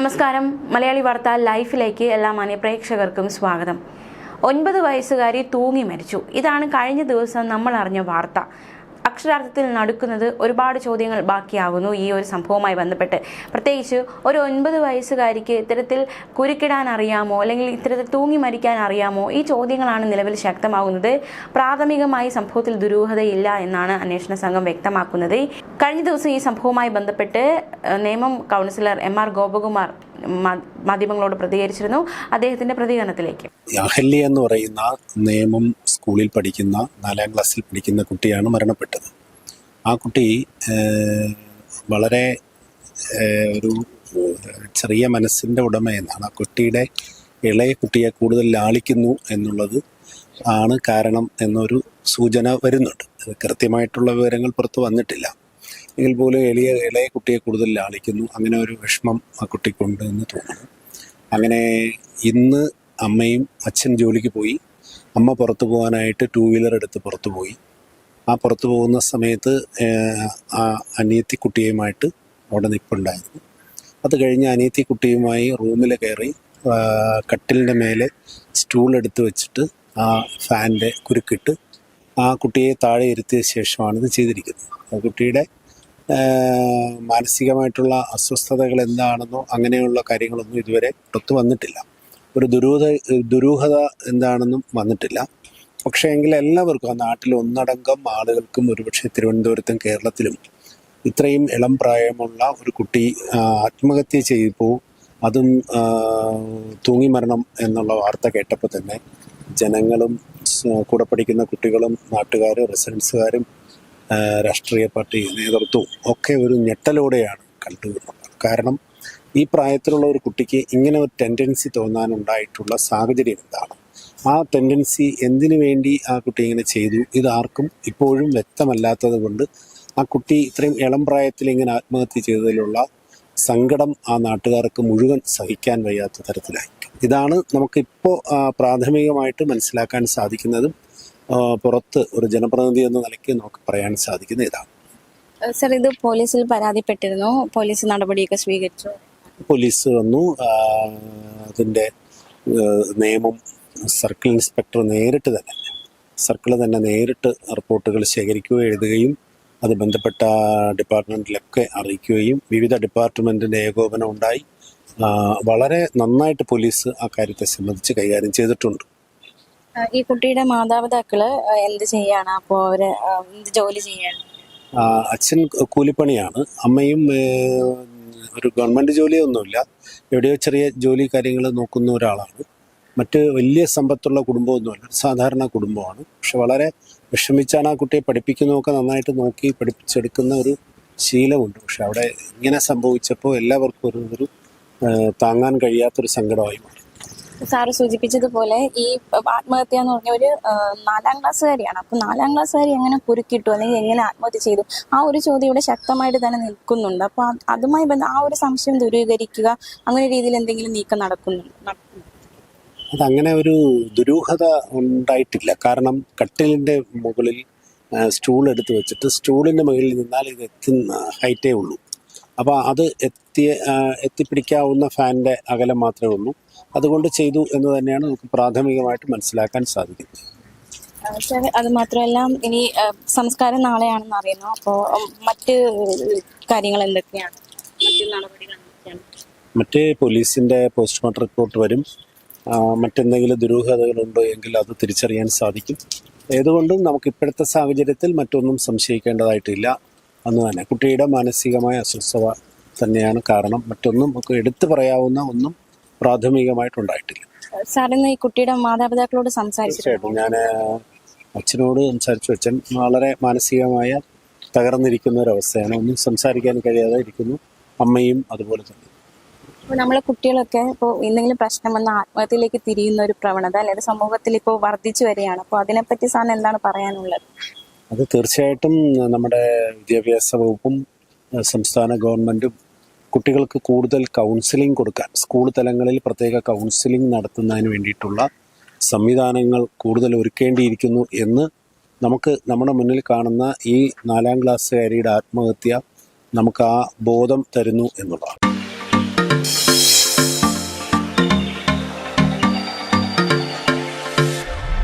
നമസ്കാരം. മലയാളി വാർത്ത ലൈഫിലേക്ക് എല്ലാ മാന്യ പ്രേക്ഷകർക്കും സ്വാഗതം. ഒൻപത് വയസ്സുകാരി തൂങ്ങി മരിച്ചു. ഇതാണ് കഴിഞ്ഞ ദിവസം നമ്മൾ അറിഞ്ഞ വാർത്ത. അക്ഷരാർത്ഥത്തിൽ നടക്കുന്നത് ഒരുപാട് ചോദ്യങ്ങൾ ബാക്കിയാകുന്നു ഈ ഒരു സംഭവവുമായി ബന്ധപ്പെട്ട്. പ്രത്യേകിച്ച് ഒരു ഒൻപത് വയസ്സുകാരിക്ക് ഇത്തരത്തിൽ കുരുക്കിടാൻ അറിയാമോ? അല്ലെങ്കിൽ ഇത്തരത്തിൽ തൂങ്ങി മരിക്കാൻ അറിയാമോ? ഈ ചോദ്യങ്ങളാണ് നിലവിൽ ശക്തമാകുന്നത്. പ്രാഥമികമായി സംഭവത്തിൽ ദുരൂഹതയില്ല എന്നാണ് അന്വേഷണ സംഘം വ്യക്തമാക്കുന്നത്. കഴിഞ്ഞ ദിവസം ഈ സംഭവവുമായി ബന്ധപ്പെട്ട് നിയമം കൗൺസിലർ എം ആർ ഗോപകുമാർ മാധ്യമങ്ങളോട് പ്രതികരിച്ചിരുന്നു. അദ്ദേഹത്തിന്റെ പ്രതികരണത്തിലേക്ക്. അഹല്യ എന്ന് പറയുന്ന നിയമം സ്കൂളിൽ പഠിക്കുന്ന നാലാം ക്ലാസ്സിൽ പഠിക്കുന്ന കുട്ടിയാണ് മരണപ്പെട്ടത്. ആ കുട്ടി വളരെ ഒരു ചെറിയ മനസ്സിന്റെ ഉടമയെന്നാണ്. ആ കുട്ടിയുടെ ഇളയ കുട്ടിയെ കൂടുതൽ ലാളിക്കുന്നു എന്നുള്ളത് ആണ് കാരണം എന്നൊരു സൂചന വരുന്നുണ്ട്. കൃത്യമായിട്ടുള്ള വിവരങ്ങൾ പുറത്ത് വന്നിട്ടില്ല. എങ്കിൽ പോലും എളിയ ഇളയ കുട്ടിയെ കൂടുതൽ ലാളിക്കുന്നു. അങ്ങനെ ഒരു വിഷമം ആ കുട്ടിക്കുണ്ട് എന്ന് തോന്നുന്നു. അങ്ങനെ ഇന്ന് അമ്മയും അച്ഛൻ ജോലിക്ക് പോയി. അമ്മ പുറത്തു പോകാനായിട്ട് ടൂ വീലർ എടുത്ത് പുറത്തു പോയി. ആ പുറത്തു പോകുന്ന സമയത്ത് ആ അനിയത്തി കുട്ടിയുമായിട്ട് അവിടെ നിൽപ്പുണ്ടായിരുന്നു അത് കഴിഞ്ഞ് അനിയത്തി കുട്ടിയുമായി റൂമിൽ കയറി കട്ടിലിന്റെ മേലെ സ്റ്റൂൾ എടുത്ത് വെച്ചിട്ട് ആ ഫാനിന്റെ കുരുക്കിട്ട് ആ കുട്ടിയെ താഴെ ഇരുത്തിയ ശേഷമാണ് ഇത് ചെയ്തിരിക്കുന്നത്. ആ കുട്ടിയുടെ മാനസികമായിട്ടുള്ള അസ്വസ്ഥതകൾ എന്താണെന്നോ അങ്ങനെയുള്ള കാര്യങ്ങളൊന്നും ഇതുവരെ പുറത്തു വന്നിട്ടില്ല. ഒരു ദുരൂഹ ദുരൂഹത എന്താണെന്നും വന്നിട്ടില്ല. പക്ഷേ എങ്കിൽ എല്ലാവർക്കും ആ നാട്ടിൽ ഒന്നടങ്കം ആളുകൾക്കും ഒരുപക്ഷെ തിരുവനന്തപുരത്തും കേരളത്തിലും ഇത്രയും ഇളം പ്രായമുള്ള ഒരു കുട്ടി ആത്മഹത്യ ചെയ്തപ്പോൾ അതും തൂങ്ങി മരണം എന്നുള്ള വാർത്ത കേട്ടപ്പോൾ തന്നെ ജനങ്ങളും കൂടെ പഠിക്കുന്ന കുട്ടികളും നാട്ടുകാരും റെസിഡൻസുകാരും രാഷ്ട്രീയ പാർട്ടി നേതൃത്വവും ഒക്കെ ഒരു ഞെട്ടലോടെയാണ് കണ്ടുവരുന്നത്. കാരണം ഈ പ്രായത്തിലുള്ള ഒരു കുട്ടിക്ക് ഇങ്ങനെ ഒരു ടെൻഡൻസി തോന്നാനുണ്ടായിട്ടുള്ള സാഹചര്യം എന്താണ്? ആ ടെൻഡൻസി എന്തിനു വേണ്ടി ആ കുട്ടി ഇങ്ങനെ ചെയ്തു? ഇതാർക്കും ഇപ്പോഴും വ്യക്തമല്ലാത്തത് കൊണ്ട് ആ കുട്ടി ഇത്രയും ഇളം പ്രായത്തിൽ ഇങ്ങനെ ആത്മഹത്യ ചെയ്തതിലുള്ള സങ്കടം ആ നാട്ടുകാർക്ക് മുഴുവൻ സഹിക്കാൻ വയ്യാത്ത തരത്തിലായി ഇതാണ് നമുക്കിപ്പോൾ പ്രാഥമികമായിട്ട് മനസ്സിലാക്കാൻ സാധിക്കുന്നതും പുറത്ത് ഒരു ജനപ്രതിനിധി എന്ന നിലയ്ക്ക് നമുക്ക് പറയാൻ സാധിക്കുന്ന ഇതാണ്. സർ ഇത് പോലീസിൽ പരാതിപ്പെട്ടിരുന്നു. പോലീസ് നടപടിയൊക്കെ സ്വീകരിച്ചു. പോലീസ് വന്നു. അതിന്റെ നിയമം സർക്കിൾ ഇൻസ്പെക്ടർ നേരിട്ട് തന്നെ സർക്കിൾ തന്നെ നേരിട്ട് റിപ്പോർട്ടുകൾ ശേഖരിക്കുകയും എഴുതുകയും അത് ബന്ധപ്പെട്ട ഡിപ്പാർട്ട്മെന്റിലൊക്കെ അറിയിക്കുകയും വിവിധ ഡിപ്പാർട്ട്മെന്റിന്റെ ഏകോപനം ഉണ്ടായി. വളരെ നന്നായിട്ട് പോലീസ് ആ കാര്യത്തെ സംബന്ധിച്ച് കൈകാര്യം ചെയ്തിട്ടുണ്ട്. ഈ കുട്ടിയുടെ മാതാപിതാക്കൾ എന്ത് ചെയ്യാണ്? അപ്പോൾ അവർ എന്ത് ജോലി ചെയ്യാണ്? അച്ഛൻ കൂലിപ്പണിയാണ്. അമ്മയും ഒരു ഗവൺമെന്റ് ജോലിയൊന്നുമില്ല. എവിടെയോ ചെറിയ ജോലി കാര്യങ്ങൾ നോക്കുന്ന ഒരാളാണ്. മറ്റ് വലിയ സമ്പത്തുള്ള കുടുംബമൊന്നുമല്ല. സാധാരണ കുടുംബമാണ്. പക്ഷെ വളരെ വിഷമിച്ചാണ് ആ കുട്ടിയെ പഠിപ്പിക്കുന്നതൊക്കെ നന്നായിട്ട് നോക്കി പഠിപ്പിച്ചെടുക്കുന്ന ഒരു ശീലമുണ്ട്. പക്ഷെ അവിടെ ഇങ്ങനെ സംഭവിച്ചപ്പോൾ എല്ലാവർക്കും ഒരു ഒരു താങ്ങാൻ കഴിയാത്തൊരു സങ്കടമായി മാറി. സാറ് സൂചിപ്പിച്ചതുപോലെ ഈ ആത്മഹത്യ എന്ന് പറഞ്ഞ ഒരു നാലാം ക്ലാസ്സുകാരിയാണ്. അപ്പൊ നാലാം ക്ലാസ്സുകാരി എങ്ങനെ കുരുക്കിട്ടു അല്ലെങ്കിൽ എങ്ങനെ ആത്മഹത്യ ചെയ്തു? ആ ഒരു ചോദ്യം ഇവിടെ ശക്തമായിട്ട് തന്നെ നിൽക്കുന്നുണ്ട്. അപ്പൊ അത് അതുമായി ബന്ധം ആ ഒരു സംശയം ദൂരീകരിക്കുക അങ്ങനെ രീതിയിൽ എന്തെങ്കിലും നീക്കം നടക്കുന്നുണ്ട്? അതങ്ങനെ ഒരു ദുരൂഹത ഉണ്ടായിട്ടില്ല. കാരണം കട്ടിലിന്റെ മുകളിൽ സ്റ്റൂൾ എടുത്ത് വെച്ചിട്ട് സ്റ്റൂളിന്റെ മുകളിൽ നിന്നാൽ ഇത് എത്തുന്ന ഹൈറ്റേ ഉള്ളൂ. അപ്പോൾ അത് എത്തി എത്തിപ്പിടിക്കാവുന്ന ഫാനിന്റെ അകലം മാത്രമേ ഉള്ളൂ. അതുകൊണ്ട് ചെയ്തു എന്ന് തന്നെയാണ് നമുക്ക് പ്രാഥമികമായിട്ട് മനസ്സിലാക്കാൻ സാധിക്കുന്നത്. സാർ അത് മാത്രമല്ല ഇനി സംസ്കാരം നാളെയാണെന്ന് അറിയുന്നു. അപ്പോൾ മറ്റ് കാര്യങ്ങൾ എന്തൊക്കെയാണ്? മറ്റ് നടപടികൾ എന്തൊക്കെയാണ്? മറ്റ് പോലീസിന്റെ പോസ്റ്റ്മോർട്ടം റിപ്പോർട്ട് വരും. മറ്റെന്തെങ്കിലും ദുരൂഹതകളുണ്ടോ എങ്കിൽ അത് തിരിച്ചറിയാൻ സാധിക്കും. ഏതുകൊണ്ടും നമുക്ക് ഇപ്പോഴത്തെ സാഹചര്യത്തിൽ മറ്റൊന്നും സംശയിക്കേണ്ടതായിട്ടില്ല. എന്ന് തന്നെ. കുട്ടിയുടെ മാനസികമായ അസ്വസ്ഥത തന്നെയാണ് കാരണം. മറ്റൊന്നും ഒക്കെ എടുത്തു പറയാവുന്ന ഒന്നും പ്രാഥമികമായിട്ടുണ്ടായിട്ടില്ല. സാറിന്ന് ഈ കുട്ടിയുടെ മാതാപിതാക്കളോട് സംസാരിച്ചു ഞാൻ അച്ഛനോട് സംസാരിച്ചു. അച്ഛൻ വളരെ മാനസികമായ തകർന്നിരിക്കുന്ന ഒരവസ്ഥയാണ് ഒന്നും സംസാരിക്കാൻ കഴിയാതെ ഇരിക്കുന്നു. അമ്മയും അതുപോലെ തന്നെ. നമ്മളെ കുട്ടികളൊക്കെ ഇപ്പോൾ എന്തെങ്കിലും പ്രശ്നം വന്ന ആത്മഹത്യയിലേക്ക് തിരിയുന്ന ഒരു പ്രവണത അല്ലെങ്കിൽ സമൂഹത്തിൽ ഇപ്പോൾ വർദ്ധിച്ചു വരികയാണ്. അപ്പോൾ അതിനെപ്പറ്റി സാറിന് എന്താണ് പറയാനുള്ളത്? അത് തീർച്ചയായിട്ടും നമ്മുടെ വിദ്യാഭ്യാസ വകുപ്പും സംസ്ഥാന ഗവൺമെന്റും കുട്ടികൾക്ക് കൂടുതൽ കൗൺസിലിംഗ് കൊടുക്കാൻ സ്കൂൾ തലങ്ങളിൽ പ്രത്യേക കൗൺസിലിംഗ് നടത്തുന്നതിന് വേണ്ടിയിട്ടുള്ള സംവിധാനങ്ങൾ കൂടുതൽ ഒരുക്കേണ്ടിയിരിക്കുന്നു എന്ന് നമുക്ക് നമ്മുടെ മുന്നിൽ കാണുന്ന ഈ നാലാം ക്ലാസ്സുകാരിയുടെ ആത്മഹത്യ നമുക്ക് ആ ബോധം തരുന്നു എന്നുള്ളതാണ്.